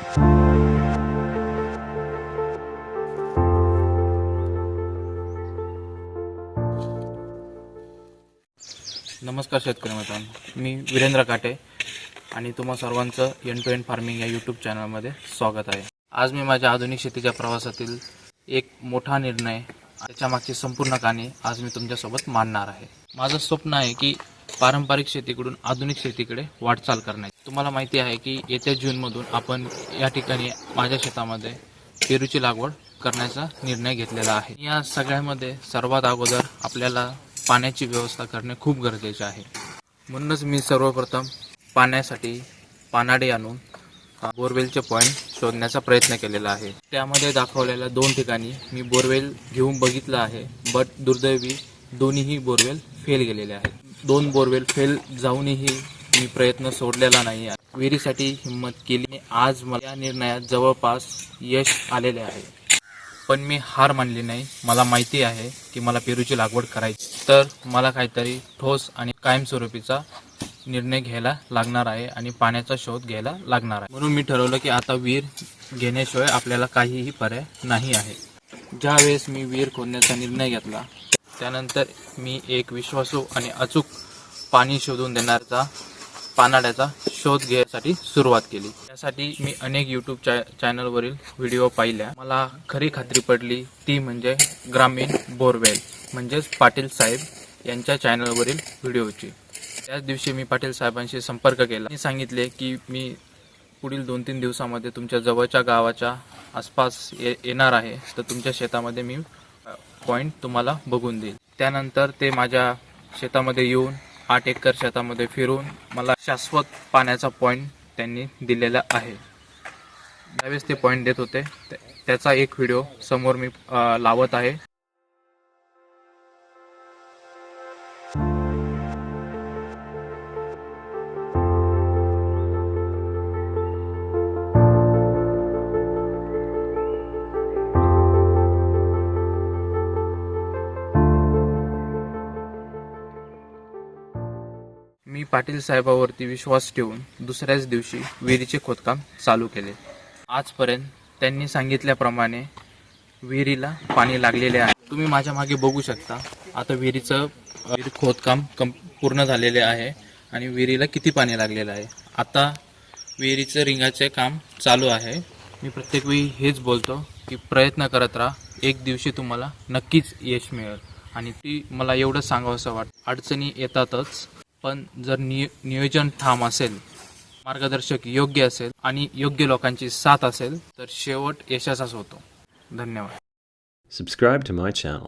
नमस्कार शेतकरी मित्रांनो. मी वीरेंद्र काटे आणि तुम्हा सर्वांचं एन टू एन फार्मिंग या यूट्यूब चॅनलमध्ये स्वागत आहे. आज मी माझ्या आधुनिक शेतीच्या प्रवासातील एक मोठा निर्णय त्याच्यामागची संपूर्ण कहाणी आज मी तुमच्यासोबत मांडणार आहे. माझं स्वप्न आहे की पारंपरिक शेतीकडून आधुनिक शेतीकडे वाटचाल करण्याची. तुम्हाला माहिती आहे की येत्या जूनमधून आपण या ठिकाणी माझ्या शेतामध्ये पेरूची लागवड करण्याचा निर्णय घेतलेला आहे. या सगळ्यामध्ये सर्वात अगोदर आपल्याला पाण्याची व्यवस्था करणे खूप गरजेचे आहे. म्हणूनच मी सर्वप्रथम पाण्यासाठी पानाडे आणून बोरवेलचे पॉईंट शोधण्याचा प्रयत्न केलेला आहे. त्यामध्ये दाखवलेल्या दोन ठिकाणी मी बोरवेल घेऊन बघितलं आहे बट दुर्दैवी दोन्हीही बोरवेल फेल गेलेले आहेत. दोन बोरवेल फेल जाऊनही मी प्रयत्न सोडलेला नाही. आहे विहिरीसाठी हिंमत केली. आज मला या निर्णयात जवळपास यश आलेले आहे. पण मी हार मानली नाही. मला माहिती आहे की मला पेरूची लागवड करायची. तर मला काहीतरी ठोस आणि कायमस्वरूपीचा निर्णय घ्यायला लागणार आहे आणि पाण्याचा शोध घ्यायला लागणार आहे. म्हणून मी ठरवलं की आता विहीर घेण्याशिवाय आपल्याला काहीही पर्याय नाही आहे. ज्यावेळेस मी विहीर खोदण्याचा निर्णय घेतला त्यानंतर मी एक विश्वासू आणि अचूक पाणी शोधून देणाऱ्याचा पानाड्याचा शोध घेण्यासाठी सुरुवात केली. त्यासाठी मी अनेक यूट्यूब चॅ चॅनलवरील व्हिडिओ पाहिल्या. मला खरी खात्री पडली ती म्हणजे ग्रामीण बोरवेल म्हणजेच पाटील साहेब यांच्या चॅनलवरील व्हिडिओची त्याच दिवशी मी पाटील साहेबांशी संपर्क केला. आणि सांगितले की मी पुढील दोन तीन दिवसामध्ये तुमच्या जवळच्या गावाच्या आसपास ये येणार आहे. तर तुमच्या शेतामध्ये मी पॉईंट तुम्हाला बघून देईल. त्यानंतर ते माझ्या शेतामध्ये येऊन आठ एकर शेतामध्ये फिरून मला शाश्वत पाण्याचा पॉईंट त्यांनी दिलेला आहे. ज्यावेळेस ते पॉईंट देत होते. त्याचा एक व्हिडिओ समोर मी लावत आहे. मी पाटील साहेबावरती विश्वास ठेवून दुसऱ्याच दिवशी विहिरीचे खोदकाम चालू केले. आजपर्यंत त्यांनी सांगितल्याप्रमाणे विहिरीला पाणी लागलेले आहे. तुम्ही माझ्या मागे बघू शकता आता विहिरीचं विहिरी खोदकाम कम पूर्ण झालेले आहे आणि विहिरीला किती पाणी लागलेलं आहे. आता विहिरीचं रिंगाचे काम चालू आहे. मी प्रत्येक वेळी हेच बोलतो की प्रयत्न करत राहा एक दिवशी तुम्हाला नक्कीच यश मिळेल. आणि ती मला एवढं सांगावंसं वाट अडचणी येतातच. पण जर निय नियोजन ठाम असेल मार्गदर्शक योग्य असेल आणि योग्य लोकांची साथ असेल तर शेवट यशाचाच होतो. धन्यवाद. Subscribe to my channel